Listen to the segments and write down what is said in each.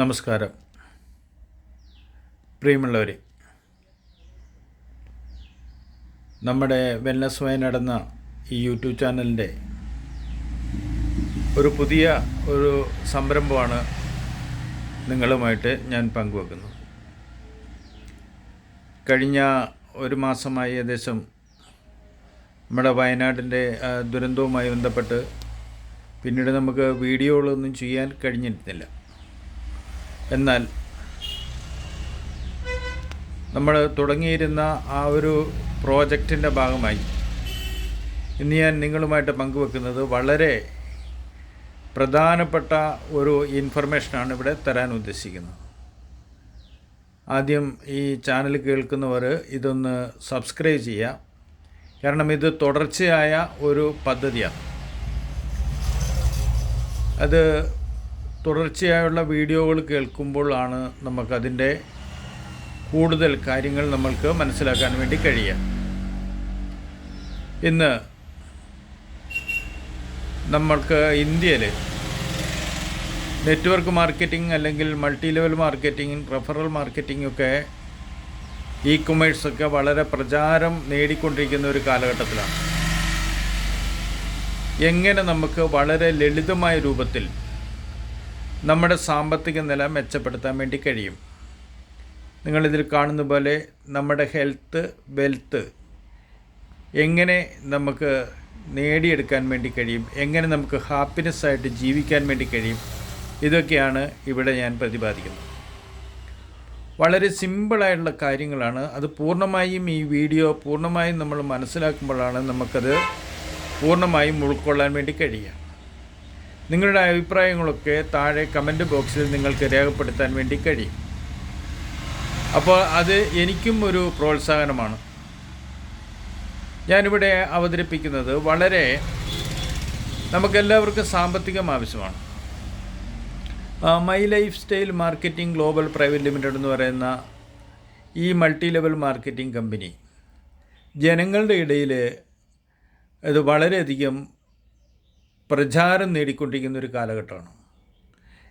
നമസ്കാരം. പ്രിയമുള്ളവരെ നമ്മുടെ വെൽനസ് വൈ നടന്ന ഈ യൂട്യൂബ് ചാനലിന്റെ ഒരു പുതിയ ഒരു സംരംഭമാണ് നിങ്ങളുമായിട്ട് ഞാൻ പങ്കുവെക്കുന്നത്. കഴിഞ്ഞ ഒരു മാസമായി ഏകദേശം നമ്മുടെ വയനാടിന്റെ ദുരന്തവുമായി ബന്ധപ്പെട്ട് പിന്നീട് നമുക്ക് വീഡിയോകളൊന്നും ചെയ്യാൻ കഴിഞ്ഞിരുന്നില്ല. എന്നാൽ നമ്മൾ തുടങ്ങിയിരുന്ന ആ ഒരു പ്രോജക്റ്റിന്റെ ഭാഗമായി ഇന്ന് ഞാൻ നിങ്ങളുമായിട്ട് പങ്കുവെക്കുന്നത് വളരെ പ്രധാനപ്പെട്ട ഒരു ഇൻഫർമേഷനാണ് ഇവിടെ തരാൻ ഉദ്ദേശിക്കുന്നത്. ആദ്യം ഈ ചാനൽ കേൾക്കുന്നവർ ഇതൊന്ന് സബ്സ്ക്രൈബ് ചെയ്യുക കാരണം ഇത് തുടർച്ചയായ ഒരു പദ്ധതിയാണ്. അത് തുടർച്ചയായുള്ള വീഡിയോകൾ കേൾക്കുമ്പോഴാണ് നമുക്കതിന്റെ കൂടുതൽ കാര്യങ്ങൾ നമ്മൾക്ക് മനസ്സിലാക്കാൻ വേണ്ടി കഴിയുക. ഇന്ന് നമ്മൾക്ക് ഇന്ത്യയിൽ നെറ്റ്വർക്ക് മാർക്കറ്റിംഗ് അല്ലെങ്കിൽ multi level marketing referral marketing ഒക്കെ ഇ കൊമേഴ്സൊക്കെ വളരെ പ്രചാരം നേടിക്കൊണ്ടിരിക്കുന്ന ഒരു കാലഘട്ടത്തിലാണ്. എങ്ങനെ നമുക്ക് വളരെ ലളിതമായ രൂപത്തിൽ നമ്മുടെ സാമ്പത്തിക നില മെച്ചപ്പെടുത്താൻ വേണ്ടി കഴിയും. നിങ്ങളിതിൽ കാണുന്ന പോലെ നമ്മുടെ ഹെൽത്ത് വെൽത്ത് എങ്ങനെ നമുക്ക് നേടിയെടുക്കാൻ വേണ്ടി കഴിയും എങ്ങനെ നമുക്ക് ഹാപ്പിനെസ് ആയിട്ട് ജീവിക്കാൻ വേണ്ടി കഴിയും ഇതൊക്കെയാണ് ഇവിടെ ഞാൻ പ്രതിപാദിക്കുന്നത്. വളരെ സിമ്പിളായിട്ടുള്ള കാര്യങ്ങളാണ്. അത് പൂർണമായും ഈ വീഡിയോ പൂർണമായും നമ്മൾ മനസ്സിലാക്കുമ്പോഴാണ് നമുക്കത് പൂർണമായും ഉൾക്കൊള്ളാൻ വേണ്ടി കഴിയുക. നിങ്ങളുടെ അഭിപ്രായങ്ങളൊക്കെ താഴെ കമന്റ് ബോക്സിൽ നിങ്ങൾക്ക് രേഖപ്പെടുത്താൻ വേണ്ടി കഴിയും. അപ്പോൾ അത് എനിക്കും ഒരു പ്രോത്സാഹനമാണ്. ഞാനിവിടെ അവതരിപ്പിക്കുന്നത് വളരെ നമുക്കെല്ലാവർക്കും സാമ്പത്തികം ആവശ്യമാണ്. My lifestyle marketing global private limited എന്ന് പറയുന്ന ഈ മൾട്ടി ലെവൽ മാർക്കറ്റിംഗ് കമ്പനി ജനങ്ങളുടെ ഇടയിൽ ഇത് വളരെയധികം പ്രചാരം നേടിക്കൊണ്ടിരിക്കുന്ന ഒരു കാലഘട്ടമാണ്.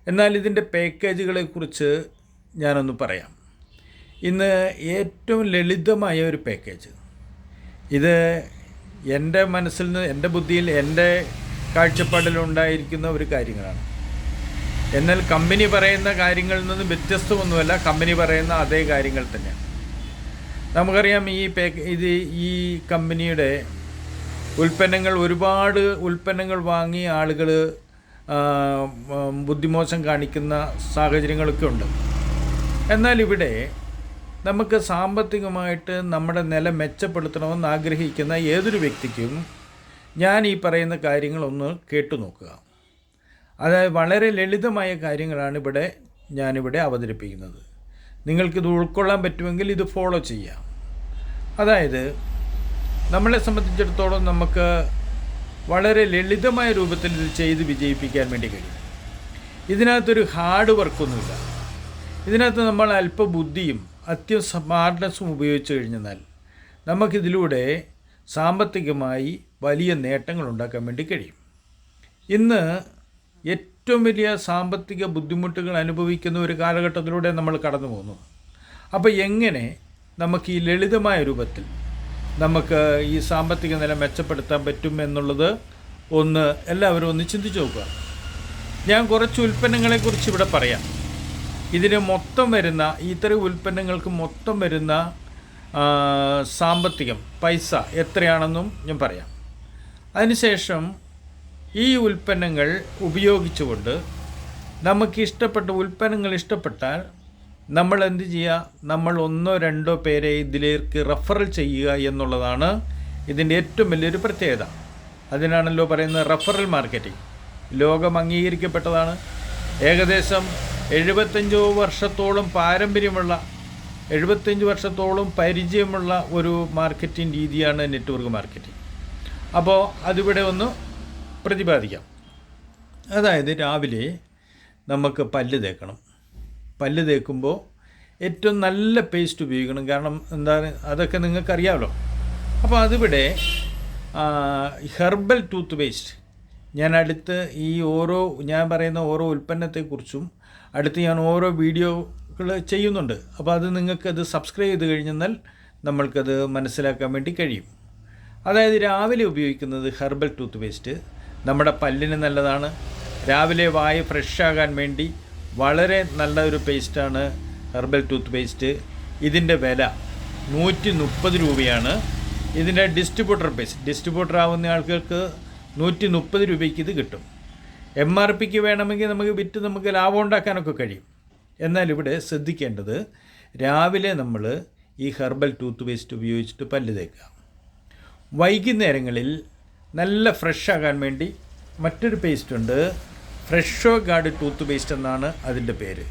എന്നാൽ ഇതിന്റെ പാക്കേജുകളെക്കുറിച്ച് ഞാനൊന്ന് പറയാം. ഇന്ന് ഏറ്റവും ലളിതമായ ഒരു പാക്കേജ്. ഇത് എന്റെ മനസ്സിൽ നിന്ന് എന്റെ ബുദ്ധിയിൽ എന്റെ കാഴ്ചപ്പാടിലുണ്ടായിരിക്കുന്ന ഒരു കാര്യങ്ങളാണ്. എന്നാൽ കമ്പനി പറയുന്ന കാര്യങ്ങളിൽ നിന്ന് വ്യത്യസ്തമൊന്നുമല്ല കമ്പനി പറയുന്ന അതേ കാര്യങ്ങൾ തന്നെയാണ്. നമുക്കറിയാം ഈ പാക്ക് ഇത് ഈ കമ്പനിയുടെ ഉൽപ്പന്നങ്ങൾ ഒരുപാട് ഉൽപ്പന്നങ്ങൾ വാങ്ങി ആളുകൾ ബുദ്ധിമോശം കാണിക്കുന്ന സാഹചര്യങ്ങളൊക്കെ ഉണ്ട്. എന്നാൽ ഇവിടെ നമുക്ക് സാമ്പത്തികമായിട്ട് നമ്മുടെ നില മെച്ചപ്പെടുത്തണമെന്ന് ആഗ്രഹിക്കുന്ന ഏതൊരു വ്യക്തിക്കും ഞാൻ ഈ പറയുന്ന കാര്യങ്ങളൊന്ന് കേട്ടു നോക്കുക. അതായത് വളരെ ലളിതമായ കാര്യങ്ങളാണ് ഇവിടെ ഞാനിവിടെ അവതരിപ്പിക്കുന്നത്. നിങ്ങൾക്കിത് ഉൾക്കൊള്ളാൻ പറ്റുമെങ്കിൽ ഇത് ഫോളോ ചെയ്യാം. അതായത് നമ്മളെ സംബന്ധിച്ചിടത്തോളം നമുക്ക് വളരെ ലളിതമായ രൂപത്തിൽ ഇത് ചെയ്ത് വിജയിപ്പിക്കാൻ വേണ്ടി കഴിയും. ഇതിനകത്തൊരു ഹാർഡ് വർക്കൊന്നുമില്ല. ഇതിനകത്ത് നമ്മൾ അല്പബുദ്ധിയും അത്യം സ്മാർട്ട്നെസ്സും ഉപയോഗിച്ച് കഴിഞ്ഞാൽ നമുക്കിതിലൂടെ സാമ്പത്തികമായി വലിയ നേട്ടങ്ങൾ ഉണ്ടാക്കാൻ വേണ്ടി കഴിയും. ഇന്ന് ഏറ്റവും വലിയ സാമ്പത്തിക ബുദ്ധിമുട്ടുകൾ അനുഭവിക്കുന്ന ഒരു കാലഘട്ടത്തിലൂടെ നമ്മൾ കടന്നു പോകുന്നു അപ്പോൾ എങ്ങനെ നമുക്ക് ഈ ലളിതമായ രൂപത്തിൽ നമുക്ക് ഈ സാമ്പത്തിക നില മെച്ചപ്പെടുത്താൻ പറ്റും എന്നുള്ളത് ഒന്ന് എല്ലാവരും ഒന്ന് ചിന്തിച്ച് നോക്കുക. ഞാൻ കുറച്ച് ഉൽപ്പന്നങ്ങളെക്കുറിച്ച് ഇവിടെ പറയാം. ഇതിന് മൊത്തം വരുന്ന ഇത്തരം ഉൽപ്പന്നങ്ങൾക്ക് മൊത്തം വരുന്ന സാമ്പത്തികം പൈസ എത്രയാണെന്നും ഞാൻ പറയാം. അതിനുശേഷം ഈ ഉൽപ്പന്നങ്ങൾ ഉപയോഗിച്ചുകൊണ്ട് നമുക്ക് ഇഷ്ടപ്പെട്ട ഉൽപ്പന്നങ്ങൾ ഇഷ്ടപ്പെട്ടാൽ നമ്മൾ എന്ത് ചെയ്യുക? നമ്മൾ ഒന്നോ രണ്ടോ പേരെ ഇതിലേക്ക് റെഫറൽ ചെയ്യുക എന്നുള്ളതാണ് ഇതിന്റെ ഏറ്റവും വലിയൊരു പ്രത്യേകത. അതിനാണല്ലോ പറയുന്നത് റഫറൽ മാർക്കറ്റിംഗ് ലോകം അംഗീകരിക്കപ്പെട്ടതാണ്. ഏകദേശം എഴുപത്തഞ്ചോ വർഷത്തോളം പാരമ്പര്യമുള്ള എഴുപത്തഞ്ച് വർഷത്തോളം പരിചയമുള്ള ഒരു മാർക്കറ്റിംഗ് രീതിയാണ് നെറ്റ്വർക്ക് മാർക്കറ്റിംഗ് അപ്പോൾ അതിവിടെ ഒന്ന് പ്രതിപാദിക്കാം. അതായത് രാവിലെ നമുക്ക് പല്ല് തേക്കണം. പല്ല് തേക്കുമ്പോൾ ഏറ്റവും നല്ല പേസ്റ്റ് ഉപയോഗിക്കണം. കാരണം എന്താണ്? അതൊക്കെ നിങ്ങൾക്കറിയാമല്ലോ അപ്പോൾ അതിവിടെ ഹെർബൽ ടൂത്ത് പേസ്റ്റ് ഞാൻ അടുത്ത് ഈ ഓരോ ഞാൻ പറയുന്ന ഓരോ ഉൽപ്പന്നത്തെക്കുറിച്ചും അടുത്ത് ഞാൻ ഓരോ വീഡിയോകൾ ചെയ്യുന്നുണ്ട്. അപ്പോൾ അത് നിങ്ങൾക്കത് സബ്സ്ക്രൈബ് ചെയ്ത് കഴിഞ്ഞെന്നാൽ നമ്മൾക്കത് മനസ്സിലാക്കാൻ വേണ്ടി കഴിയും. അതായത് രാവിലെ ഉപയോഗിക്കുന്നത് ഹെർബൽ ടൂത്ത് പേസ്റ്റ് നമ്മുടെ പല്ലിന് നല്ലതാണ്. രാവിലെ വായ ഫ്രഷ് ആകാൻ വേണ്ടി വളരെ നല്ല ഒരു പേസ്റ്റാണ് ഹെർബൽ ടൂത്ത് പേസ്റ്റ് ഇതിന്റെ വില നൂറ്റി മുപ്പത് രൂപയാണ്. ഇതിന്റെ ഡിസ്ട്രിബ്യൂട്ടർ പേസ്റ്റ് ഡിസ്ട്രിബ്യൂട്ടർ ആവുന്ന ആൾക്കാർക്ക് നൂറ്റി മുപ്പത് രൂപയ്ക്ക് ഇത് കിട്ടും. എം ആർ പിക്ക് വേണമെങ്കിൽ നമുക്ക് വിറ്റ് നമുക്ക് ലാഭം ഉണ്ടാക്കാനൊക്കെ കഴിയും. എന്നാൽ ഇവിടെ ശ്രദ്ധിക്കേണ്ടത് രാവിലെ നമ്മൾ ഈ ഹെർബൽ ടൂത്ത് പേസ്റ്റ് ഉപയോഗിച്ചിട്ട് പല്ല് തേക്കുക. വൈകുന്നേരങ്ങളിൽ നല്ല ഫ്രഷ് ആകാൻ വേണ്ടി മറ്റൊരു പേസ്റ്റ് ഉണ്ട് ഫ്രഷോ ഗാർഡ് ടൂത്ത് പേസ്റ്റ് എന്നാണ് അതിന്റെ പേര്.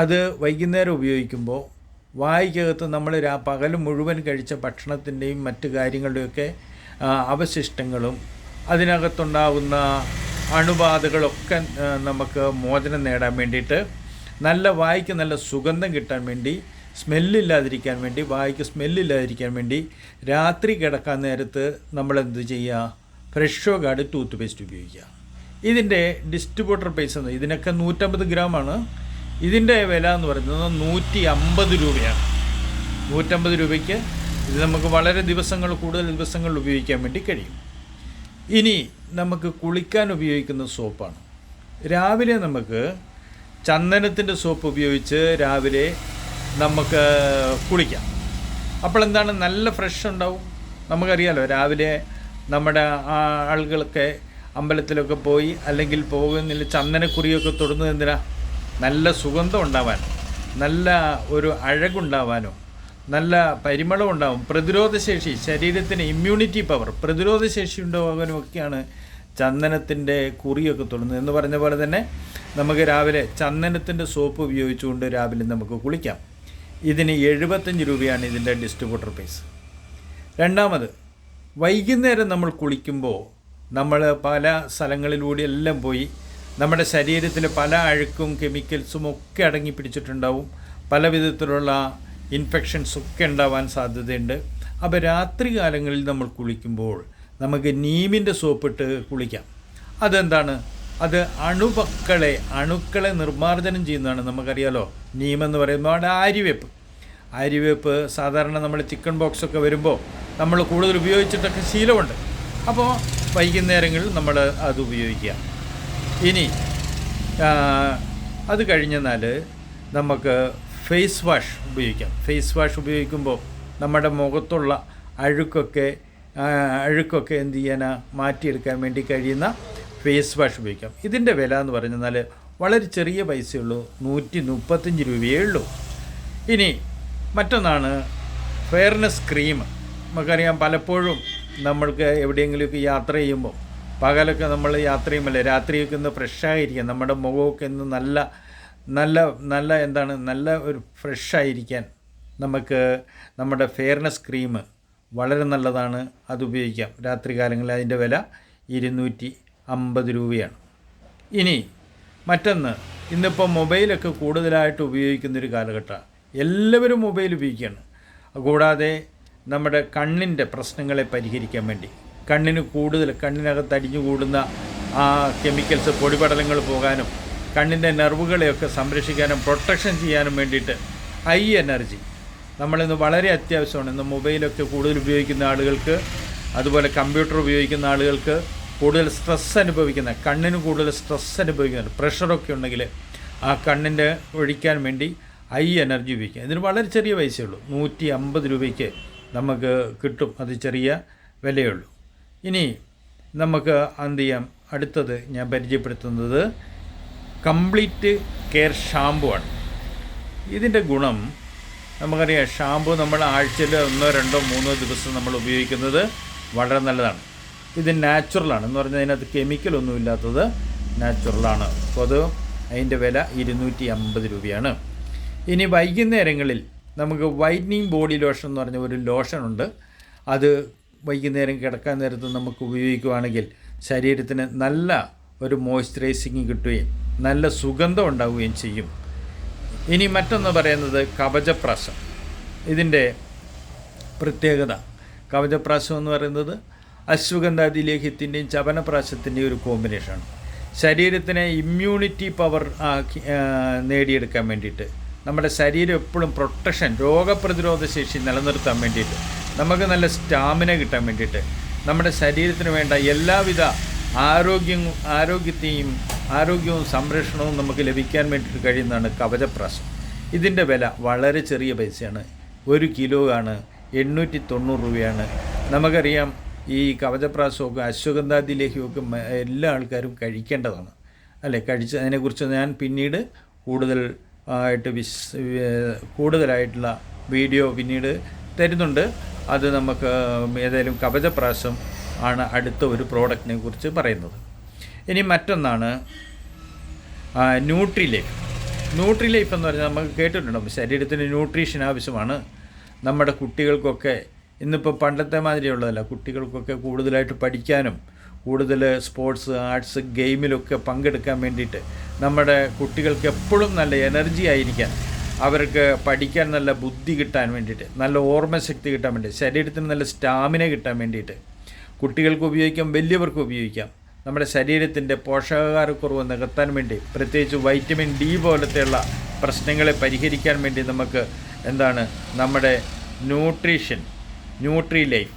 അത് വൈകുന്നേരം ഉപയോഗിക്കുമ്പോൾ വായിക്കകത്ത് നമ്മൾ രാ പകൽ മുഴുവൻ കഴിച്ച ഭക്ഷണത്തിന്റെയും മറ്റു കാര്യങ്ങളുടെയൊക്കെ അവശിഷ്ടങ്ങളും അതിനകത്തുണ്ടാകുന്ന അണുബാധകളൊക്കെ നമുക്ക് മോചനം നേടാൻ വേണ്ടിയിട്ട് നല്ല വായിക്ക് നല്ല സുഗന്ധം കിട്ടാൻ വേണ്ടി സ്മെല്ലില്ലാതിരിക്കാൻ വേണ്ടി വായിക്ക് സ്മെല്ലില്ലാതിരിക്കാൻ വേണ്ടി രാത്രി കിടക്കാൻ നേരത്ത് നമ്മൾ എന്ത് ചെയ്യുക? ഫ്രഷോ ഗാർഡ് ടൂത്ത് പേസ്റ്റ് ഉപയോഗിക്കുക. ഇതിന്റെ ഡിസ്ട്രിബ്യൂട്ടർ പൈസ എന്ന് ഇതിനൊക്കെ നൂറ്റമ്പത് ഗ്രാമാണ് ഇതിന്റെ വില എന്ന് പറയുന്നത് നൂറ്റി അമ്പത് രൂപയാണ്. നൂറ്റമ്പത് രൂപയ്ക്ക് ഇത് നമുക്ക് വളരെ ദിവസങ്ങൾ കൂടുതൽ ദിവസങ്ങൾ ഉപയോഗിക്കാൻ വേണ്ടി കഴിയും. ഇനി നമുക്ക് കുളിക്കാൻ ഉപയോഗിക്കുന്ന സോപ്പാണ്. രാവിലെ നമുക്ക് ചന്ദനത്തിന്റെ സോപ്പ് ഉപയോഗിച്ച് രാവിലെ നമുക്ക് കുളിക്കാം. അപ്പോൾ എന്താണ്? നല്ല ഫ്രഷ് ഉണ്ടാവും. നമുക്കറിയാലോ രാവിലെ നമ്മുടെ ആളുകളൊക്കെ അമ്പലത്തിലൊക്കെ പോയി അല്ലെങ്കിൽ പോകുന്നില്ല ചന്ദനക്കുറിയൊക്കെ തൊടുന്നത് എന്തിനാ? നല്ല സുഗന്ധം ഉണ്ടാവാൻ നല്ല ഒരു അഴകുണ്ടാവാനോ നല്ല പരിമളം ഉണ്ടാവും. പ്രതിരോധശേഷി ശരീരത്തിന് ഇമ്മ്യൂണിറ്റി പവർ പ്രതിരോധശേഷി ഉണ്ടാകാനും ഒക്കെയാണ് ചന്ദനത്തിന്റെ കുറിയൊക്കെ തൊടുന്നത്. എന്ന് പറഞ്ഞ പോലെ തന്നെ നമുക്ക് രാവിലെ ചന്ദനത്തിന്റെ സോപ്പ് ഉപയോഗിച്ചുകൊണ്ട് രാവിലെ നമുക്ക് കുളിക്കാം. ഇതിന് എഴുപത്തഞ്ച് രൂപയാണ് ഇതിന്റെ ഡിസ്ട്രിബ്യൂട്ടർ ഫീസ് രണ്ടാമത് വൈകുന്നേരം നമ്മൾ കുളിക്കുമ്പോൾ നമ്മൾ പല സ്ഥലങ്ങളിലൂടെ എല്ലാം പോയി നമ്മുടെ ശരീരത്തിൽ പല അഴുക്കും കെമിക്കൽസും ഒക്കെ അടങ്ങി പിടിച്ചിട്ടുണ്ടാവും. പല വിധത്തിലുള്ള ഇൻഫെക്ഷൻസ് ഒക്കെ ഉണ്ടാവാൻ സാധ്യതയുണ്ട്. അപ്പോൾ രാത്രി കാലങ്ങളിൽ നമ്മൾ കുളിക്കുമ്പോൾ നമുക്ക് നീമിന്റെ സോപ്പിട്ട് കുളിക്കാം. അതെന്താണ്? അത് അണുപക്കളെ അണുക്കളെ നിർമ്മാർജനം ചെയ്യുന്നതാണ് നമുക്കറിയാലോ. നീമെന്ന് പറയുമ്പോൾ അവിടെ ആര്യവേപ്പ് ആര്യവേപ്പ് സാധാരണ നമ്മൾ ചിക്കൻ ബോക്സൊക്കെ വരുമ്പോൾ നമ്മൾ കൂടുതൽ ഉപയോഗിച്ചിട്ടൊക്കെ ശീലമുണ്ട്. അപ്പോൾ വൈകുന്നേരങ്ങളിൽ നമ്മൾ അത് ഉപയോഗിക്കുക. ഇനി അത് കഴിഞ്ഞെന്നാൽ നമുക്ക് ഫേസ് വാഷ് ഉപയോഗിക്കാം. ഫേസ് വാഷ് ഉപയോഗിക്കുമ്പോൾ നമ്മുടെ മുഖത്തുള്ള അഴുക്കൊക്കെ അഴുക്കൊക്കെ എന്ത് ചെയ്യാനാ മാറ്റിയെടുക്കാൻ വേണ്ടി കഴിയുന്ന ഫേസ് വാഷ് ഉപയോഗിക്കാം. ഇതിന്റെ വില എന്ന് പറഞ്ഞാൽ വളരെ ചെറിയ പൈസയുള്ളൂ. നൂറ്റി മുപ്പത്തഞ്ച് രൂപയേ ഉള്ളൂ. ഇനി മറ്റൊന്നാണ് ഫെയർനെസ് ക്രീം. നമുക്കറിയാം പലപ്പോഴും നമ്മൾക്ക് എവിടെയെങ്കിലുമൊക്കെ യാത്ര ചെയ്യുമ്പോൾ പകലൊക്കെ നമ്മൾ യാത്ര ചെയ്യുമ്പോൾ രാത്രിയൊക്കെ ഒന്ന് ഫ്രഷായിരിക്കാം. നമ്മുടെ മുഖമൊക്കെ ഒന്ന് നല്ല നല്ല നല്ല എന്താണ് നല്ല ഒരു ഫ്രഷായിരിക്കാൻ നമുക്ക് നമ്മുടെ ഫെയർനെസ് ക്രീം വളരെ നല്ലതാണ്. അത് ഉപയോഗിക്കാം. രാത്രി കാലങ്ങളിൽ അതിന്റെ വില ഇരുന്നൂറ്റി അമ്പത് രൂപയാണ്. ഇനി മറ്റൊന്ന് ഇന്നിപ്പോൾ മൊബൈലൊക്കെ കൂടുതലായിട്ട് ഉപയോഗിക്കുന്നൊരു കാലഘട്ടമാണ്. എല്ലാവരും മൊബൈൽ ഉപയോഗിക്കുകയാണ്. കൂടാതെ നമ്മുടെ കണ്ണിന്റെ പ്രശ്നങ്ങളെ പരിഹരിക്കാൻ വേണ്ടി. കണ്ണിന് കൂടുതൽ കണ്ണിനകത്ത് അടിഞ്ഞു കൂടുന്ന ആ കെമിക്കൽസ് പൊടിപടലങ്ങൾ പോകാനും കണ്ണിന്റെ നെർവുകളെയൊക്കെ സംരക്ഷിക്കാനും പ്രൊട്ടക്ഷൻ ചെയ്യാനും വേണ്ടിയിട്ട് ഹൈ എനർജി. നമ്മളിന്ന് വളരെ അത്യാവശ്യമാണ്. ഇന്ന് മൊബൈലൊക്കെ കൂടുതൽ ഉപയോഗിക്കുന്ന ആളുകൾക്ക് അതുപോലെ കമ്പ്യൂട്ടർ ഉപയോഗിക്കുന്ന ആളുകൾക്ക് കൂടുതൽ സ്ട്രെസ് അനുഭവിക്കുന്ന കണ്ണിന് കൂടുതൽ സ്ട്രെസ് അനുഭവിക്കുന്നുണ്ട് പ്രഷറൊക്കെ ഉണ്ടെങ്കിൽ ആ കണ്ണിന്റെ ഒഴിക്കാൻ വേണ്ടി ഹൈ എനർജി ഉപയോഗിക്കുക. ഇതിന് വളരെ ചെറിയ പൈസയുള്ളൂ നൂറ്റി അമ്പത് രൂപയ്ക്ക് നമുക്ക് കിട്ടും. അത് ചെറിയ വിലയുള്ളൂ. ഇനി നമുക്ക് എന്ത് ചെയ്യാം? അടുത്തത് ഞാൻ പരിചയപ്പെടുത്തുന്നത് കംപ്ലീറ്റ് കെയർ ഷാമ്പു ആണ്. ഇതിന്റെ ഗുണം നമുക്കറിയാം ഷാമ്പു നമ്മൾ ആഴ്ചയിൽ ഒന്നോ രണ്ടോ മൂന്നോ ദിവസം നമ്മൾ ഉപയോഗിക്കുന്നത് വളരെ നല്ലതാണ്. ഇത് നാച്ചുറലാണ് എന്ന് പറഞ്ഞാൽ അതിനകത്ത് കെമിക്കലൊന്നും ഇല്ലാത്തത് നാച്ചുറലാണ് അപ്പോൾ അത് അതിന്റെ വില ഇരുന്നൂറ്റി അമ്പത് രൂപയാണ്. ഇനി വൈകുന്നേരങ്ങളിൽ നമുക്ക് വൈറ്റനിങ് ബോഡി ലോഷൻ എന്ന് പറഞ്ഞ ഒരു ലോഷനുണ്ട് അത് വൈകുന്നേരം കിടക്കാൻ നേരത്ത് നമുക്ക് ഉപയോഗിക്കുകയാണെങ്കിൽ ശരീരത്തിന് നല്ല ഒരു മോയ്സ്ചറൈസിങ് കിട്ടുകയും നല്ല സുഗന്ധം ഉണ്ടാവുകയും ചെയ്യും. ഇനി മറ്റൊന്ന് പറയുന്നത് കവചപ്രാശം. ഇതിന്റെ പ്രത്യേകത. കവചപ്രാശം എന്ന് പറയുന്നത് അശ്വഗന്ധാതിലേഹ്യത്തിന്റെയും ചവനപ്രാശത്തിന്റെയും ഒരു കോമ്പിനേഷനാണ് ശരീരത്തിനെ ഇമ്മ്യൂണിറ്റി പവർ നേടിയെടുക്കാൻ വേണ്ടിയിട്ട് നമ്മുടെ ശരീരം എപ്പോഴും പ്രൊട്ടക്ഷൻ രോഗപ്രതിരോധ ശേഷി നിലനിർത്താൻ വേണ്ടിയിട്ട് നമുക്ക് നല്ല സ്റ്റാമിന കിട്ടാൻ വേണ്ടിയിട്ട് നമ്മുടെ ശരീരത്തിന് വേണ്ട എല്ലാവിധ ആരോഗ്യം ആരോഗ്യത്തെയും ആരോഗ്യവും സംരക്ഷണവും നമുക്ക് ലഭിക്കാൻ വേണ്ടിയിട്ട് കഴിയുന്നതാണ് കവചപ്രാശം ഇതിന്റെ വില വളരെ ചെറിയ പൈസയാണ്. ഒരു കിലോ ആണ് എണ്ണൂറ്റി തൊണ്ണൂറ് രൂപയാണ്. നമുക്കറിയാം ഈ കവചപ്രാസമൊക്കെ അശ്വഗന്ധാദി ലേഹ്യമൊക്കെ എല്ലാ ആൾക്കാരും കഴിക്കേണ്ടതാണ്. അല്ലേ? കഴിച്ച് അതിനെക്കുറിച്ച് ഞാൻ പിന്നീട് കൂടുതൽ ആയിട്ട് വിശ് കൂടുതലായിട്ടുള്ള വീഡിയോ പിന്നീട് തരുന്നുണ്ട്. അത് നമുക്ക് ഏതായാലും കവചപ്രാശം ആണ് അടുത്ത ഒരു പ്രോഡക്റ്റിനെ കുറിച്ച് പറയുന്നത്. ഇനി മറ്റൊന്നാണ് ന്യൂട്രി ലൈഫ് ന്യൂട്രി ലൈഫ് എന്ന് പറഞ്ഞാൽ നമുക്ക് കേട്ടിട്ടുണ്ടാകും ശരീരത്തിന് ന്യൂട്രീഷൻ ആവശ്യമാണ്. നമ്മുടെ കുട്ടികൾക്കൊക്കെ ഇന്നിപ്പോൾ പണ്ടത്തെ മാതിരിയുള്ളതല്ല. കുട്ടികൾക്കൊക്കെ കൂടുതലായിട്ട് പഠിക്കാനും കൂടുതൽ സ്പോർട്സ് ആർട്സ് ഗെയിമിലൊക്കെ പങ്കെടുക്കാൻ വേണ്ടിയിട്ട് നമ്മുടെ കുട്ടികൾക്ക് എപ്പോഴും നല്ല എനർജി ആയിരിക്കാൻ അവർക്ക് പഠിക്കാൻ നല്ല ബുദ്ധി കിട്ടാൻ വേണ്ടിയിട്ട് നല്ല ഓർമ്മശക്തി കിട്ടാൻ വേണ്ടി ശരീരത്തിന് നല്ല സ്റ്റാമിന കിട്ടാൻ വേണ്ടിയിട്ട് കുട്ടികൾക്ക് ഉപയോഗിക്കാം വലിയവർക്ക് ഉപയോഗിക്കാം. നമ്മുടെ ശരീരത്തിന്റെ പോഷകാഹാരക്കുറവ് നികത്താൻ വേണ്ടി പ്രത്യേകിച്ച് വൈറ്റമിൻ ഡി പോലത്തെയുള്ള പ്രശ്നങ്ങളെ പരിഹരിക്കാൻ വേണ്ടി നമുക്ക് എന്താണ് നമ്മുടെ ന്യൂട്രീഷൻ ന്യൂട്രി ലൈഫ്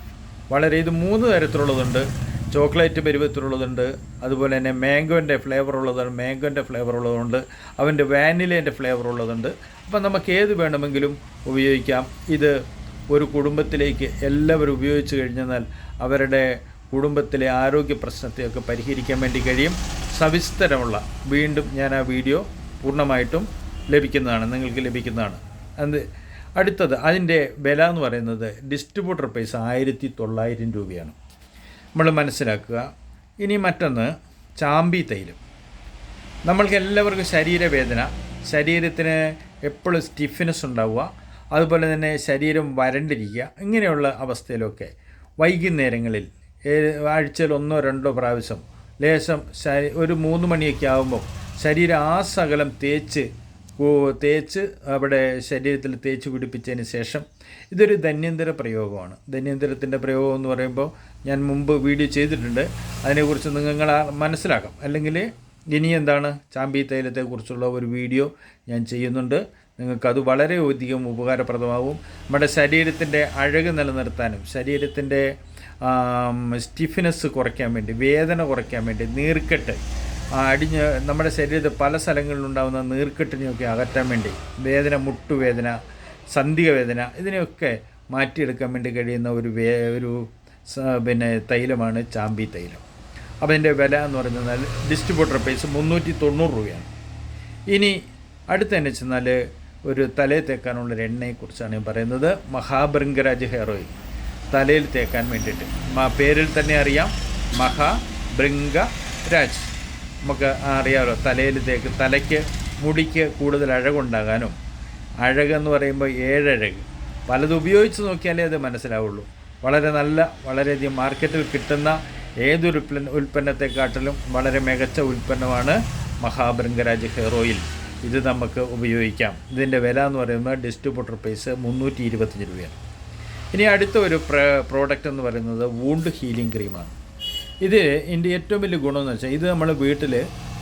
വളരെ ഇത് മൂന്ന് തരത്തിലുള്ളതുണ്ട്. ചോക്ലേറ്റ് പരുവത്തിലുള്ളതുണ്ട് അതുപോലെ തന്നെ മാംഗോന്റെ ഫ്ലേവർ ഉള്ളതാണ്. മാംഗോന്റെ ഫ്ലേവർ ഉള്ളതുണ്ട് അവന്റെ വാനിലേന്റെ ഫ്ലേവർ ഉള്ളതുണ്ട്. അപ്പം നമുക്ക് ഏത് വേണമെങ്കിലും ഉപയോഗിക്കാം. ഇത് ഒരു കുടുംബത്തിലേക്ക് എല്ലാവരും ഉപയോഗിച്ച് കഴിഞ്ഞാൽ അവരുടെ കുടുംബത്തിലെ ആരോഗ്യ പ്രശ്നത്തെയൊക്കെ പരിഹരിക്കാൻ വേണ്ടി കഴിയും. സവിസ്തരമുള്ള വീണ്ടും ഞാൻ ആ വീഡിയോ പൂർണമായിട്ടും ലഭിക്കുന്നതാണ് നിങ്ങൾക്ക് ലഭിക്കുന്നതാണ്. അത് അടുത്തത് അതിന്റെ വില എന്ന് പറയുന്നത് ഡിസ്ട്രിബ്യൂട്ടർ പൈസ ആയിരത്തി തൊള്ളായിരം രൂപയാണ്. നമ്മൾ മനസ്സിലാക്കുക. ഇനി മറ്റൊന്ന് ചാമ്പി തൈലം. നമ്മൾക്ക് എല്ലാവർക്കും ശരീരവേദന. ശരീരത്തിന് എപ്പോഴും സ്റ്റിഫ്നെസ് ഉണ്ടാവുക. അതുപോലെ തന്നെ ശരീരം വരണ്ടിരിക്കുക. ഇങ്ങനെയുള്ള അവസ്ഥയിലൊക്കെ വൈകുന്നേരങ്ങളിൽ ആഴ്ചയിൽ ഒന്നോ രണ്ടോ പ്രാവശ്യം ലേശം ഒരു മൂന്ന് മണിയൊക്കെ ആകുമ്പോൾ ശരീരം ആ സകലം തേച്ച് തേച്ച് അവിടെ ശരീരത്തിൽ തേച്ച് പിടിപ്പിച്ചതിന് ശേഷം ഇതൊരു ധന്യന്തര പ്രയോഗമാണ്. ധന്യന്തരത്തിന്റെ പ്രയോഗം എന്ന് പറയുമ്പോൾ ഞാൻ മുമ്പ് വീഡിയോ ചെയ്തിട്ടുണ്ട്. അതിനെക്കുറിച്ച് നിങ്ങൾ മനസ്സിലാക്കാം. അല്ലെങ്കിൽ ഇനി എന്താണ് ചാമ്പി തൈലത്തെക്കുറിച്ചുള്ള ഒരു വീഡിയോ ഞാൻ ചെയ്യുന്നുണ്ട്. നിങ്ങൾക്കത് വളരെയധികം ഉപകാരപ്രദമാകും നമ്മുടെ ശരീരത്തിന്റെ അഴക് നിലനിർത്താനും ശരീരത്തിന്റെ സ്റ്റിഫ്നെസ് കുറയ്ക്കാൻ വേണ്ടി വേദന കുറയ്ക്കാൻ വേണ്ടി നീർക്കെട്ട് അടിഞ്ഞ് നമ്മുടെ ശരീരത്തിൽ പല സ്ഥലങ്ങളിലുണ്ടാകുന്ന നീർക്കെട്ടിനെയൊക്കെ അകറ്റാൻ വേണ്ടി വേദന മുട്ടുവേദന സന്ധിക വേദന ഇതിനെയൊക്കെ മാറ്റിയെടുക്കാൻ വേണ്ടി കഴിയുന്ന ഒരു വേ ഒരു പിന്നെ തൈലമാണ് ചാമ്പി തൈലം. അപ്പോൾ അതിന്റെ വില എന്ന് പറഞ്ഞാൽ ഡിസ്ട്രിബ്യൂട്ടർ പ്രൈസ് മുന്നൂറ്റി തൊണ്ണൂറ് രൂപയാണ്. ഇനി അടുത്ത എന്നു ചെന്നാൽ ഒരു തലയിൽ തേക്കാനുള്ള ഒരു എണ്ണയെക്കുറിച്ചാണ് ഞാൻ പറയുന്നത്. മഹാഭൃംഗരാജ് ഹെയർ ഓയിൽ തലയിൽ തേക്കാൻ വേണ്ടിയിട്ട്. പേരിൽ തന്നെ അറിയാം. മഹാഭൃംഗരാജ് നമുക്ക് അറിയാമല്ലോ തലയിൽ തേക്ക് തലയ്ക്ക് മുടിക്ക് കൂടുതൽ അഴകുണ്ടാകാനും. അഴകെന്ന് പറയുമ്പോൾ ഏഴഴക്. പലത് ഉപയോഗിച്ച് നോക്കിയാലേ അത് മനസ്സിലാവുള്ളൂ. വളരെ നല്ല വളരെയധികം മാർക്കറ്റിൽ കിട്ടുന്ന ഏതൊരു ഉൽപ്പന്ന ഉൽപ്പന്നത്തെക്കാട്ടിലും വളരെ മികച്ച ഉൽപ്പന്നമാണ് മഹാഭൃംഗരാജ് ഹെയർ ഓയിൽ. ഇത് നമുക്ക് ഉപയോഗിക്കാം. ഇതിന്റെ വില എന്ന് പറയുന്നത് ഡിസ്ട്രിബ്യൂട്ടർ പ്രൈസ് മുന്നൂറ്റി ഇരുപത്തഞ്ച് രൂപയാണ്. ഇനി അടുത്ത ഒരു പ്രോഡക്റ്റ് എന്ന് പറയുന്നത് വൂണ്ട് ഹീലിംഗ് ക്രീമാണ് ഇത് ഇതിന്റെ ഏറ്റവും വലിയ ഗുണമെന്ന് വെച്ചാൽ ഇത് നമ്മൾ വീട്ടിൽ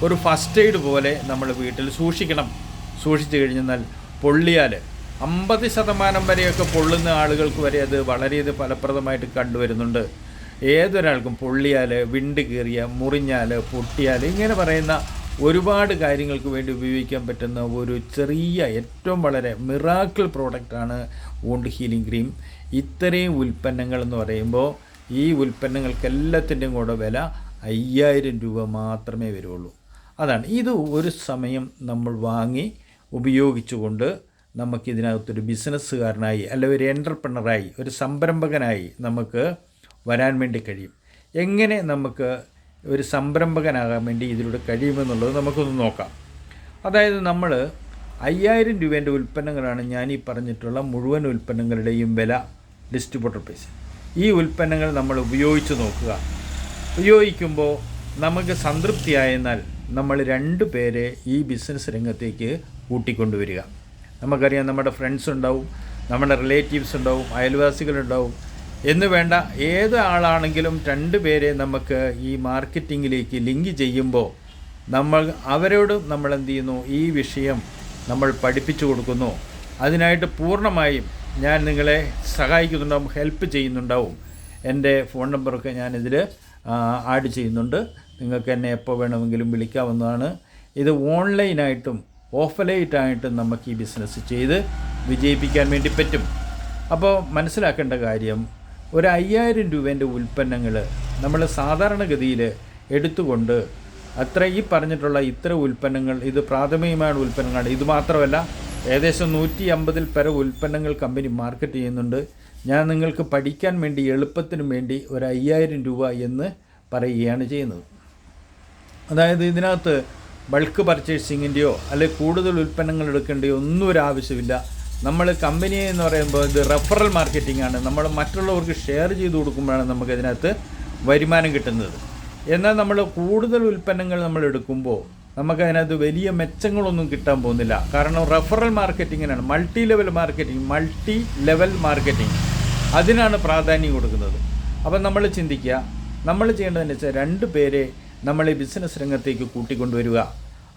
ഒരു ഫസ്റ്റ് എയ്ഡ് പോലെ നമ്മൾ വീട്ടിൽ സൂക്ഷിക്കണം. സൂക്ഷിച്ചു കഴിഞ്ഞാൽ പൊള്ളിയാൽ അമ്പത് ശതമാനം വരെയൊക്കെ പൊള്ളുന്ന ആളുകൾക്ക് വരെ അത് വളരെ ഇത് ഫലപ്രദമായിട്ട് കണ്ടുവരുന്നുണ്ട്. ഏതൊരാൾക്കും പൊള്ളിയാൽ വിണ്ട് കീറിയ മുറിഞ്ഞാൽ പൊട്ടിയാൽ ഇങ്ങനെ പറയുന്ന ഒരുപാട് കാര്യങ്ങൾക്ക് വേണ്ടി ഉപയോഗിക്കാൻ പറ്റുന്ന ഒരു ചെറിയ ഏറ്റവും വളരെ മിറാക്കിൾ പ്രോഡക്റ്റാണ് വോണ്ട് ഹീലിംഗ് ക്രീം ഇത്രയും ഉൽപ്പന്നങ്ങൾ എന്ന് പറയുമ്പോൾ ഈ ഉൽപ്പന്നങ്ങൾക്ക് എല്ലാത്തിന്റെയും കൂടെ വില അയ്യായിരം രൂപ മാത്രമേ വരുള്ളൂ. അതാണ്. ഇത് ഒരു സമയം നമ്മൾ വാങ്ങി ഉപയോഗിച്ചുകൊണ്ട് നമുക്കിതിനകത്തൊരു ബിസിനസ്സുകാരനായി അല്ല ഒരു എന്റർപ്രണറായി ഒരു സംരംഭകനായി നമുക്ക് വരാൻ വേണ്ടി കഴിയും. എങ്ങനെ നമുക്ക് ഒരു സംരംഭകനാകാൻ വേണ്ടി ഇതിലൂടെ കഴിയുമെന്നുള്ളത് നമുക്കൊന്ന് നോക്കാം. അതായത് നമ്മൾ അയ്യായിരം രൂപേന്റെ ഉൽപ്പന്നങ്ങളാണ് ഞാൻ ഈ പറഞ്ഞിട്ടുള്ള മുഴുവൻ ഉൽപ്പന്നങ്ങളുടെയും വില ഡിസ്ട്രിബ്യൂട്ടർ പ്രൈസ് ഈ ഉൽപ്പന്നങ്ങൾ നമ്മൾ ഉപയോഗിച്ച് നോക്കുക. ഉപയോഗിക്കുമ്പോൾ നമുക്ക് സംതൃപ്തിയായെന്നാൽ നമ്മൾ രണ്ട് പേരെ ഈ ബിസിനസ് രംഗത്തേക്ക് കൂട്ടിക്കൊണ്ടുവരിക. നമുക്കറിയാം നമ്മുടെ ഫ്രണ്ട്സ് ഉണ്ടാവും നമ്മുടെ റിലേറ്റീവ്സ് ഉണ്ടാവും അയൽവാസികളുണ്ടാവും. എന്ന് വേണ്ട ഏത് ആളാണെങ്കിലും രണ്ട് പേരെ നമുക്ക് ഈ മാർക്കറ്റിങ്ങിലേക്ക് ലിങ്ക് ചെയ്യുമ്പോൾ നമ്മൾ അവരോട് നമ്മൾ എന്ത് ചെയ്യുന്നു? ഈ വിഷയം നമ്മൾ പഠിപ്പിച്ചു കൊടുക്കുന്നു. അതിനായിട്ട് പൂർണമായും ഞാൻ നിങ്ങളെ സഹായിക്കുന്നുണ്ടാവും ഹെൽപ്പ് ചെയ്യുന്നുണ്ടാവും. എന്റെ ഫോൺ നമ്പറൊക്കെ ഞാനിതിൽ ആഡ് ചെയ്യുന്നുണ്ട്. നിങ്ങൾക്ക് എന്നെ എപ്പോൾ വേണമെങ്കിലും വിളിക്കാവുന്നതാണ്. ഇത് ഓൺലൈനായിട്ടും ഓഫ്ലൈനായിട്ടും നമുക്ക് ഈ ബിസിനസ് ചെയ്ത് വിജയിപ്പിക്കാൻ വേണ്ടി പറ്റും. അപ്പോൾ മനസ്സിലാക്കേണ്ട കാര്യം ഒരു അയ്യായിരം രൂപേന്റെ ഉൽപ്പന്നങ്ങൾ നമ്മൾ സാധാരണഗതിയിൽ എടുത്തുകൊണ്ട് അത്ര ഈ പറഞ്ഞിട്ടുള്ള ഇത്ര ഉൽപ്പന്നങ്ങൾ ഇത് പ്രാഥമികമായ ഉൽപ്പന്നങ്ങളാണ്. ഇത് മാത്രമല്ല ഏകദേശം നൂറ്റി അമ്പതിൽ പര ഉൽപ്പന്നങ്ങൾ കമ്പനി മാർക്കറ്റ് ചെയ്യുന്നുണ്ട്. ഞാൻ നിങ്ങൾക്ക് പഠിക്കാൻ വേണ്ടി എളുപ്പത്തിനും വേണ്ടി ഒരു അയ്യായിരം രൂപ എന്ന് പറയുകയാണ് ചെയ്യുന്നത്. അതായത് ഇതിനകത്ത് ബൾക്ക് പർച്ചേസിങ്ങിന്റെയോ അല്ലെങ്കിൽ കൂടുതൽ ഉൽപ്പന്നങ്ങൾ എടുക്കേണ്ടയോ ഒന്നും ഒരു ആവശ്യമില്ല. നമ്മൾ കമ്പനി എന്ന് പറയുമ്പോൾ ഇത് റെഫറൽ മാർക്കറ്റിംഗ് ആണ്. നമ്മൾ മറ്റുള്ളവർക്ക് ഷെയർ ചെയ്ത് കൊടുക്കുമ്പോഴാണ് നമുക്ക് ഇതിനകത്ത് വരുമാനം കിട്ടുന്നത്. എന്നാൽ നമ്മൾ കൂടുതൽ ഉൽപ്പന്നങ്ങൾ നമ്മൾ എടുക്കുമ്പോൾ നമുക്ക് അതിനകത്ത് വലിയ മെച്ചങ്ങളൊന്നും കിട്ടാൻ പോകുന്നില്ല. കാരണം referral മാർക്കറ്റിങ്ങിനാണ് multi level marketing multi level marketing അതിനാണ് പ്രാധാന്യം കൊടുക്കുന്നത്. അപ്പം നമ്മൾ ചിന്തിക്കുക. നമ്മൾ ചെയ്യേണ്ടതെന്ന് വെച്ചാൽ രണ്ട് പേരെ നമ്മൾ ഈ ബിസിനസ് രംഗത്തേക്ക് കൂട്ടിക്കൊണ്ടുവരിക.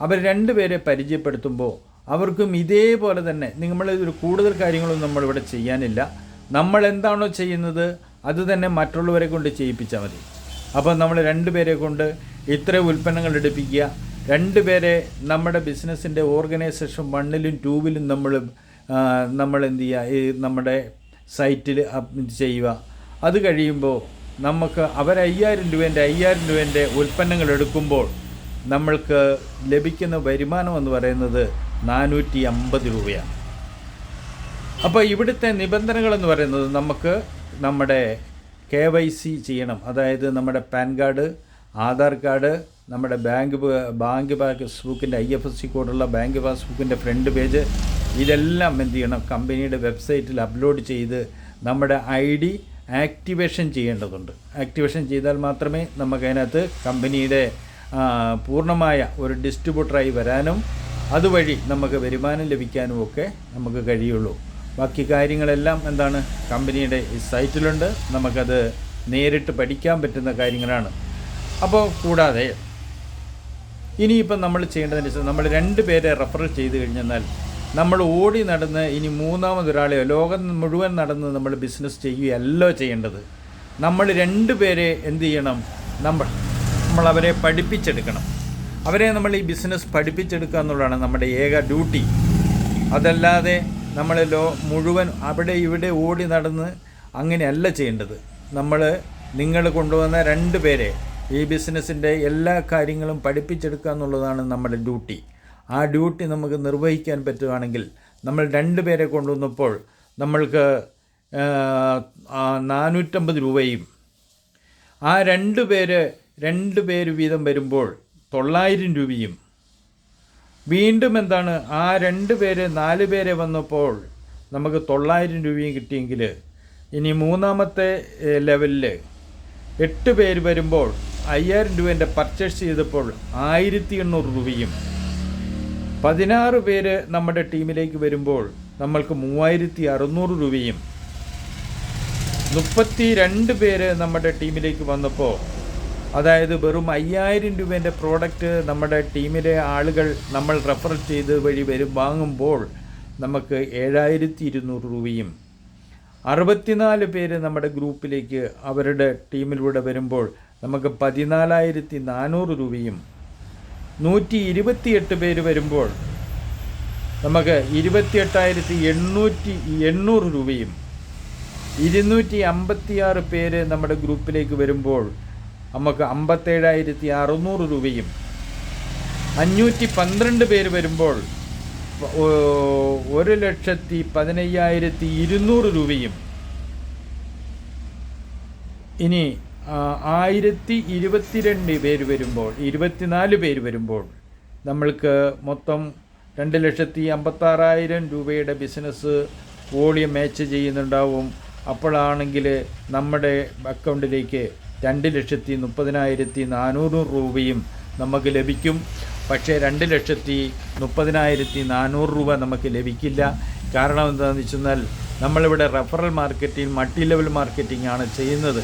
അവർ രണ്ടുപേരെ പരിചയപ്പെടുത്തുമ്പോൾ അവർക്കും ഇതേപോലെ തന്നെ നമ്മൾ ഒരു കൂടുതൽ കാര്യങ്ങളൊന്നും നമ്മളിവിടെ ചെയ്യാനില്ല. നമ്മൾ എന്താണോ ചെയ്യുന്നത് അത് തന്നെ മറ്റുള്ളവരെ കൊണ്ട് ചെയ്യിപ്പിച്ചാൽ മതി. അപ്പോൾ നമ്മൾ രണ്ടുപേരെ കൊണ്ട് ഇത്ര ഉൽപ്പന്നങ്ങൾ എടുപ്പിക്കുക. രണ്ടുപേരെ നമ്മുടെ ബിസിനസ്സിന്റെ ഓർഗനൈസേഷൻ വണ്ണിലും ടൂവിലും നമ്മൾ നമ്മൾ എന്ത് ചെയ്യുക? ഈ നമ്മുടെ സൈറ്റിൽ ചെയ്യുക. അത് കഴിയുമ്പോൾ നമുക്ക് അവർ അയ്യായിരം രൂപേന്റെ അയ്യായിരം രൂപേന്റെ ഉൽപ്പന്നങ്ങൾ എടുക്കുമ്പോൾ നമ്മൾക്ക് ലഭിക്കുന്ന വരുമാനം എന്ന് പറയുന്നത് നാനൂറ്റി അമ്പത് രൂപയാണ്. അപ്പോൾ ഇവിടുത്തെ നിബന്ധനകളെന്ന് പറയുന്നത് നമുക്ക് നമ്മുടെ കെ വൈ സി ചെയ്യണം. അതായത് നമ്മുടെ പാൻ കാർഡ് ആധാർ കാർഡ് നമ്മുടെ ബാങ്ക് ബാങ്ക് പാസ്ബുക്കിന്റെ ഐ എഫ് എസ് സി കോഡുള്ള ബാങ്ക് പാസ്ബുക്കിന്റെ ഫ്രണ്ട് പേജ് ഇതെല്ലാം എന്ത് ചെയ്യണം? കമ്പനിയുടെ വെബ്സൈറ്റിൽ അപ്ലോഡ് ചെയ്ത് നമ്മുടെ ഐ ഡി ആക്ടിവേഷൻ ചെയ്യേണ്ടതുണ്ട്. ആക്ടിവേഷൻ ചെയ്താൽ മാത്രമേ നമുക്ക് അതിനകത്ത് കമ്പനിയുടെ പൂർണമായ ഒരു ഡിസ്ട്രിബ്യൂട്ടറായി വരാനും അതുവഴി നമുക്ക് വരുമാനം ലഭിക്കാനും ഒക്കെ നമുക്ക് കഴിയുള്ളൂ. ബാക്കി കാര്യങ്ങളെല്ലാം എന്താണ്? കമ്പനിയുടെ സൈറ്റിലുണ്ട്. നമുക്കത് നേരിട്ട് പഠിക്കാൻ പറ്റുന്ന കാര്യങ്ങളാണ്. അപ്പോൾ കൂടാതെ ഇനിയിപ്പം നമ്മൾ ചെയ്യേണ്ടതെന്ന് വെച്ചാൽ നമ്മൾ രണ്ട് പേരെ റെഫർ ചെയ്ത് കഴിഞ്ഞെന്നാൽ നമ്മൾ ഓടി നടന്ന് ഇനി മൂന്നാമതൊരാളെയോ ലോകം മുഴുവൻ നടന്ന് നമ്മൾ ബിസിനസ് ചെയ്യുകയല്ലോ ചെയ്യേണ്ടത്. നമ്മൾ രണ്ട് പേരെ എന്ത് ചെയ്യണം? നമ്മൾ നമ്മൾ അവരെ പഠിപ്പിച്ചെടുക്കണം. അവരെ നമ്മൾ ഈ ബിസിനസ് പഠിപ്പിച്ചെടുക്കുക എന്നുള്ളതാണ് നമ്മുടെ ഏക ഡ്യൂട്ടി അതല്ലാതെ നമ്മൾ ലോ മുഴുവൻ അവിടെ ഇവിടെ ഓടി നടന്ന് അങ്ങനെയല്ല ചെയ്യേണ്ടത്. നമ്മൾ നിങ്ങൾ കൊണ്ടുവന്ന രണ്ട് പേരെ ഈ ബിസിനസ്സിന്റെ എല്ലാ കാര്യങ്ങളും പഠിപ്പിച്ചെടുക്കുക എന്നുള്ളതാണ് നമ്മുടെ ഡ്യൂട്ടി ആ ഡ്യൂട്ടി നമുക്ക് നിർവഹിക്കാൻ പറ്റുകയാണെങ്കിൽ നമ്മൾ രണ്ട് പേരെ കൊണ്ടുവന്നപ്പോൾ നമ്മൾക്ക് നാനൂറ്റമ്പത് രൂപയും ആ രണ്ട് പേര് രണ്ട് പേര് വീതം വരുമ്പോൾ തൊള്ളായിരം രൂപയും. വീണ്ടും എന്താണ്? ആ രണ്ട് പേര് നാല് പേരെ വന്നപ്പോൾ നമുക്ക് തൊള്ളായിരം രൂപയും കിട്ടിയെങ്കിൽ ഇനി മൂന്നാമത്തെ ലെവലിൽ എട്ട് പേര് വരുമ്പോൾ അയ്യായിരം രൂപേന്റെ പർച്ചേസ് ചെയ്തപ്പോൾ ആയിരത്തി എണ്ണൂറ് രൂപയും. പതിനാറ് പേര് നമ്മുടെ ടീമിലേക്ക് വരുമ്പോൾ നമ്മൾക്ക് മൂവായിരത്തി അറുന്നൂറ് രൂപയും മുപ്പത്തി രണ്ട് പേര് നമ്മുടെ ടീമിലേക്ക് വന്നപ്പോൾ അതായത് വെറും അയ്യായിരം രൂപേന്റെ പ്രോഡക്റ്റ് നമ്മുടെ ടീമിലെ ആളുകൾ നമ്മൾ റെഫർ ചെയ്ത് വഴി വരും വാങ്ങുമ്പോൾ നമുക്ക് ഏഴായിരത്തി ഇരുന്നൂറ് രൂപയും. അറുപത്തിനാല് പേര് നമ്മുടെ ഗ്രൂപ്പിലേക്ക് അവരുടെ ടീമിലൂടെ വരുമ്പോൾ നമുക്ക് പതിനാലായിരത്തി നാനൂറ് രൂപയും നൂറ്റി ഇരുപത്തിയെട്ട് പേര് വരുമ്പോൾ നമുക്ക് ഇരുപത്തിയെട്ടായിരത്തി എണ്ണൂറ്റി എണ്ണൂറ് രൂപയും ഇരുന്നൂറ്റി അമ്പത്തിയാറ് പേര് നമ്മുടെ ഗ്രൂപ്പിലേക്ക് വരുമ്പോൾ നമുക്ക് അമ്പത്തേഴായിരത്തി അറുന്നൂറ് രൂപയും അഞ്ഞൂറ്റി പന്ത്രണ്ട് പേര് വരുമ്പോൾ ഒരു ലക്ഷത്തി പതിനയ്യായിരത്തി ഇരുന്നൂറ് രൂപയും. ഇനി ആയിരത്തി ഇരുപത്തിരണ്ട് പേര് വരുമ്പോൾ ഇരുപത്തിനാല് പേര് വരുമ്പോൾ നമ്മൾക്ക് മൊത്തം രണ്ട് ലക്ഷത്തി അമ്പത്താറായിരം രൂപയുടെ ബിസിനസ് വോളിയം മാച്ച് ചെയ്യുന്നുണ്ടാവും. അപ്പോഴാണെങ്കിൽ നമ്മുടെ അക്കൗണ്ടിലേക്ക് രണ്ട് ലക്ഷത്തി മുപ്പതിനായിരത്തി നാനൂറ് രൂപയും നമുക്ക് ലഭിക്കും. പക്ഷേ രണ്ട് ലക്ഷത്തി മുപ്പതിനായിരത്തി നാനൂറ് രൂപ നമുക്ക് ലഭിക്കില്ല. കാരണം എന്താണെന്ന് വെച്ചെന്നാൽ നമ്മളിവിടെ referral marketing multi level marketing ആണ് ചെയ്യുന്നത്.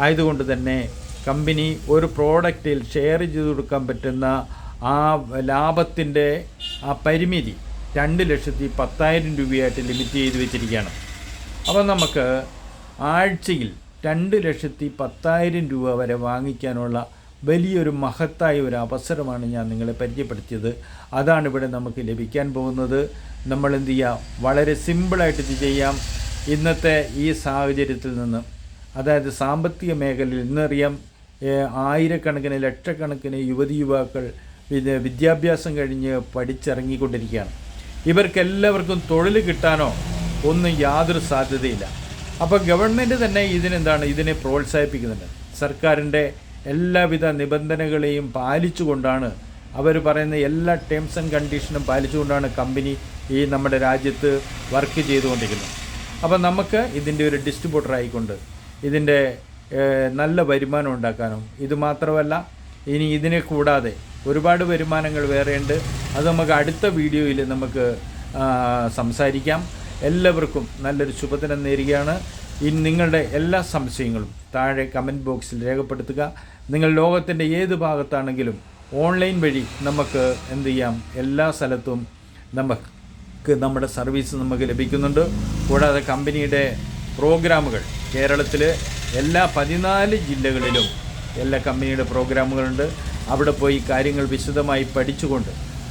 ആയതുകൊണ്ട് തന്നെ കമ്പനി ഒരു പ്രോഡക്റ്റിൽ ഷെയർ ചെയ്ത് കൊടുക്കാൻ പറ്റുന്ന ആ ലാഭത്തിന്റെ ആ പരിമിതി രണ്ട് ലക്ഷത്തി പത്തായിരം രൂപയായിട്ട് ലിമിറ്റ് ചെയ്ത് വെച്ചിരിക്കുകയാണ്. അപ്പോൾ നമുക്ക് ആഴ്ചയിൽ രണ്ട് ലക്ഷത്തി പത്തായിരം രൂപ വരെ വാങ്ങിക്കാനുള്ള വലിയൊരു മഹത്തായ ഒരു അവസരമാണ് ഞാൻ നിങ്ങളെ പരിചയപ്പെടുത്തിയത്. അതാണ് ഇവിടെ നമുക്ക് ലഭിക്കാൻ പോകുന്നത്. നമ്മൾ എന്ത് ചെയ്യാം? വളരെ സിമ്പിളായിട്ട് ഇത് ചെയ്യാം. ഇന്നത്തെ ഈ സാഹചര്യത്തിൽ നിന്ന് അതായത് സാമ്പത്തിക മേഖലയിൽ ഇന്നറിയാം ആയിരക്കണക്കിന് ലക്ഷക്കണക്കിന് യുവതി യുവാക്കൾ വിദ്യാഭ്യാസം കഴിഞ്ഞ് പഠിച്ചിറങ്ങിക്കൊണ്ടിരിക്കുകയാണ്. ഇവർക്കെല്ലാവർക്കും തൊഴിൽ കിട്ടാനോ ഒന്നും യാതൊരു സാധ്യതയില്ല. അപ്പോൾ ഗവൺമെന്റ് തന്നെ ഇതിനെന്താണ് ഇതിനെ പ്രോത്സാഹിപ്പിക്കുന്നുണ്ട്. സർക്കാരിന്റെ എല്ലാവിധ നിബന്ധനകളെയും പാലിച്ചുകൊണ്ടാണ് അവർ പറയുന്ന എല്ലാ ടേംസ് ആൻഡ് കണ്ടീഷനും പാലിച്ചുകൊണ്ടാണ് കമ്പനി ഈ നമ്മുടെ രാജ്യത്ത് വർക്ക് ചെയ്തുകൊണ്ടിരിക്കുന്നത്. അപ്പോൾ നമുക്ക് ഇതിന്റെ ഒരു ഡിസ്ട്രിബ്യൂട്ടർ ആയിക്കൊണ്ട് ഇതിന്റെ നല്ല വരുമാനം ഉണ്ടാക്കാനും. ഇത് മാത്രമല്ല ഇനി ഇതിനെ കൂടാതെ ഒരുപാട് വരുമാനങ്ങൾ വേറെയുണ്ട്. അത് നമുക്ക് അടുത്ത വീഡിയോയിൽ നമുക്ക് സംസാരിക്കാം. എല്ലാവർക്കും നല്ലൊരു ശുഭദിനം നേരുകയാണ്. ഇനി നിങ്ങളുടെ എല്ലാ സംശയങ്ങളും താഴെ കമന്റ് ബോക്സിൽ രേഖപ്പെടുത്തുക. നിങ്ങൾ ലോകത്തിന്റെ ഏത് ഭാഗത്താണെങ്കിലും ഓൺലൈൻ വഴി നമുക്ക് എന്ത് ചെയ്യാം? എല്ലാ സ്ഥലത്തും നമുക്ക് നമ്മുടെ സർവീസ് നമുക്ക് ലഭിക്കുന്നുണ്ട്. കൂടാതെ കമ്പനിയുടെ പ്രോഗ്രാമുകൾ കേരളത്തിൽ എല്ലാ പതിനാല് ജില്ലകളിലും എല്ലാ കമ്പനിയുടെ പ്രോഗ്രാമുകളുണ്ട്. അവിടെ പോയി കാര്യങ്ങൾ വിശദമായി പഠിച്ചുകൊണ്ട്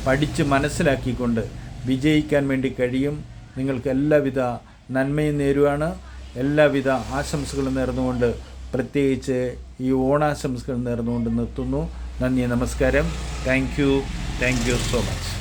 പഠിച്ച് മനസ്സിലാക്കിക്കൊണ്ട് വിജയിക്കാൻ വേണ്ടി കഴിയും. നിങ്ങൾക്ക് എല്ലാവിധ നന്മയും നേരുവാണ്. എല്ലാവിധ ആശംസകളും നേർന്നുകൊണ്ട് പ്രത്യേകിച്ച് ഈ ഓണാശംസകൾ നേർന്നുകൊണ്ട് നിർത്തുന്നു. നന്ദി നമസ്കാരം. Thank you. Thank you so much.